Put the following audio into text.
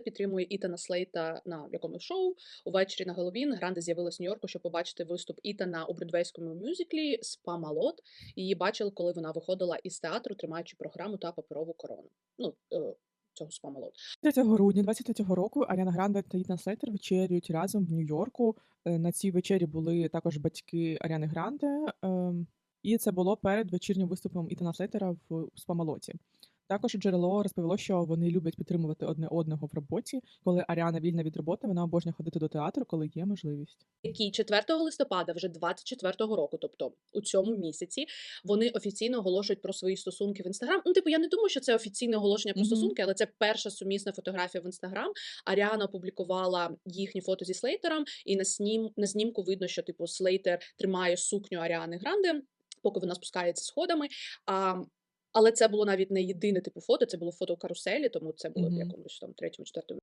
підтримує Ітана Слейта на якомусь шоу. Увечері на Геловін Гранде з'явилась в Нью-Йорку, щоб побачити виступ Ітана у бродвейському мюзиклі «Спамалот». Її бачили, коли вона виходила із театру, тримаючи програму та паперову корону. Ну, е, цього «Спамалот». 3 грудня 23-го року Аріана Гранде та Ітан Слейтер вечерюють разом в Нью-Йорку. Е, На цій вечері були також батьки Аріани Гранде, ем, і це було перед вечірнім виступом Ітана Слейтера в Спамалоті. Також джерело розповіло, що вони люблять підтримувати одне одного в роботі. Коли Аріана вільна від роботи, вона обожнює ходити до театру, коли є можливість. який 4 листопада вже 24-го року, тобто у цьому місяці, вони офіційно оголошують про свої стосунки в інстаграм. Ну, типу, я не думаю, що це офіційне оголошення про Мгм. стосунки, але це перша сумісна фотографія в інстаграм. Аріана опублікувала їхні фото зі Слейтером, і на снім на знімку видно, що типу Слейтер тримає сукню Аріани Гранде, поки вона спускається сходами. А, але це було навіть не єдине типу фото, це було фото каруселі, тому це було в Мгм. якомусь там третьому, четвертому